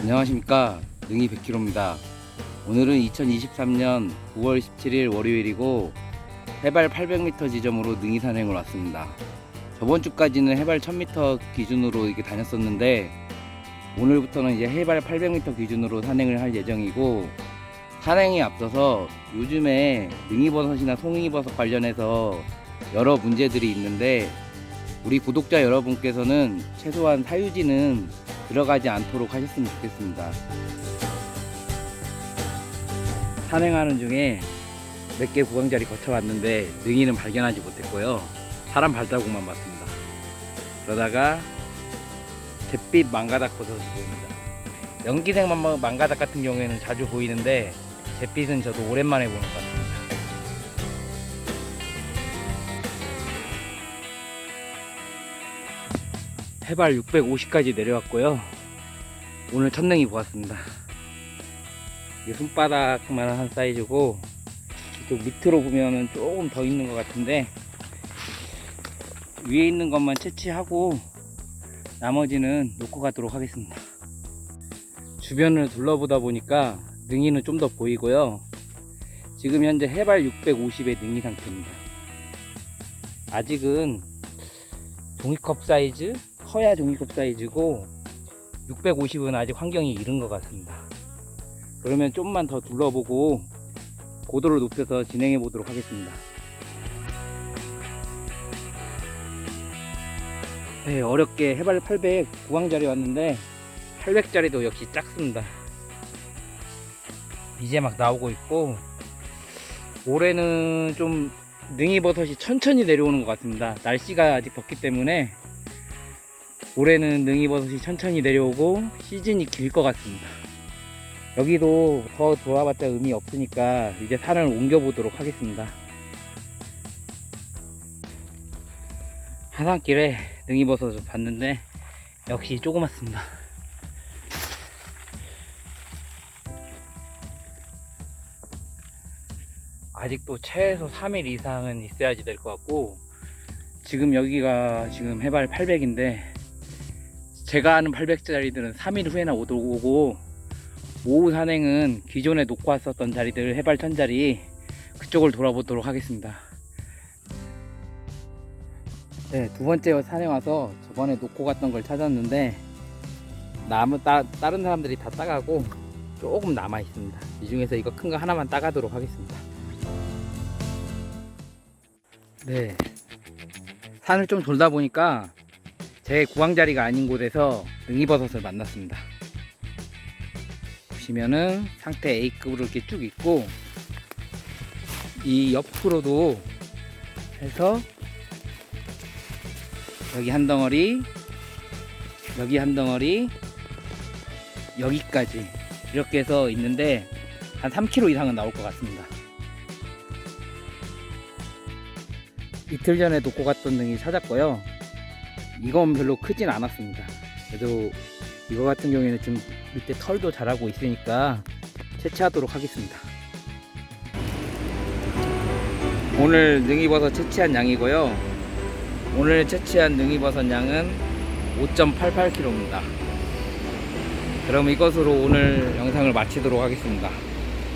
안녕하십니까. 능이 100km입니다. 오늘은 2023년 9월 17일 월요일이고 해발 800m 지점으로 능이 산행을 왔습니다. 저번 주까지는 해발 1000m 기준으로 이렇게 다녔었는데 오늘부터는 이제 해발 800m 기준으로 산행을 할 예정이고 산행에 앞서서 요즘에 능이버섯이나 송이버섯 관련해서 여러 문제들이 있는데 우리 구독자 여러분께서는 최소한 사유지는 들어가지 않도록 하셨으면 좋겠습니다. 산행하는 중에 몇 개 구강자리 거쳐왔는데 능이는 발견하지 못했고요. 사람 발자국만 봤습니다. 그러다가 잿빛 망가닥 버섯을 보입니다. 연기생 망- 망가닥 같은 경우에는 자주 보이는데 잿빛은 저도 오랜만에 보는 것 같습니다. 해발 650까지 내려왔고요. 오늘 첫능이 보았습니다. 이게 손바닥만 한 사이즈고 이쪽 밑으로 보면은 조금 더 있는 것 같은데 위에 있는 것만 채취하고 나머지는 놓고 가도록 하겠습니다. 주변을 둘러보다 보니까 능이는 좀 더 보이고요. 지금 현재 해발 650의 능이 상태입니다. 아직은 종이컵 사이즈, 커야 종이컵 사이즈고 650은 아직 환경이 이른 것 같습니다. 그러면 좀만 더 둘러보고 고도를 높여서 진행해 보도록 하겠습니다. 네, 어렵게 해발 800 구강자리 왔는데 800짜리도 역시 작습니다. 이제 막 나오고 있고 올해는 좀 능이버섯이 천천히 내려오는 것 같습니다. 날씨가 아직 덥기 때문에 올해는 능이버섯이 천천히 내려오고 시즌이 길 것 같습니다. 여기도 더 돌아봤자 의미 없으니까 이제 산을 옮겨보도록 하겠습니다. 하산길에 능이버섯을 봤는데 역시 조그맣습니다. 아직도 최소 3일 이상은 있어야지 될 것 같고 지금 여기가 지금 해발 800인데 제가 아는 800짜리들은 3일 후에나 오고 오후 산행은 기존에 놓고 왔었던 자리들 해발 1000짜리 그쪽을 돌아보도록 하겠습니다. 네, 두 번째 산행 와서 저번에 놓고 갔던 걸 찾았는데 나무 따, 다른 사람들이 다 따가고 조금 남아 있습니다. 이 중에서 이거 큰 거 하나만 따가도록 하겠습니다. 네. 산을 좀 돌다 보니까 제 구황자리가 아닌 곳에서 능이버섯을 만났습니다. 보시면은 상태 A급으로 이렇게 쭉 있고 이 옆으로도 해서 여기 한 덩어리 여기 한 덩어리 여기까지 이렇게 해서 있는데 한 3kg 이상은 나올 것 같습니다. 이틀 전에 놓고 갔던 등이 찾았고요. 이건 별로 크진 않았습니다. 그래도 이거 같은 경우에는 지금 밑에 털도 자라고 있으니까 채취하도록 하겠습니다. 오늘 능이버섯 채취한 양이고요. 오늘 채취한 능이버섯 양은 5.88kg입니다. 그럼 이것으로 오늘 영상을 마치도록 하겠습니다.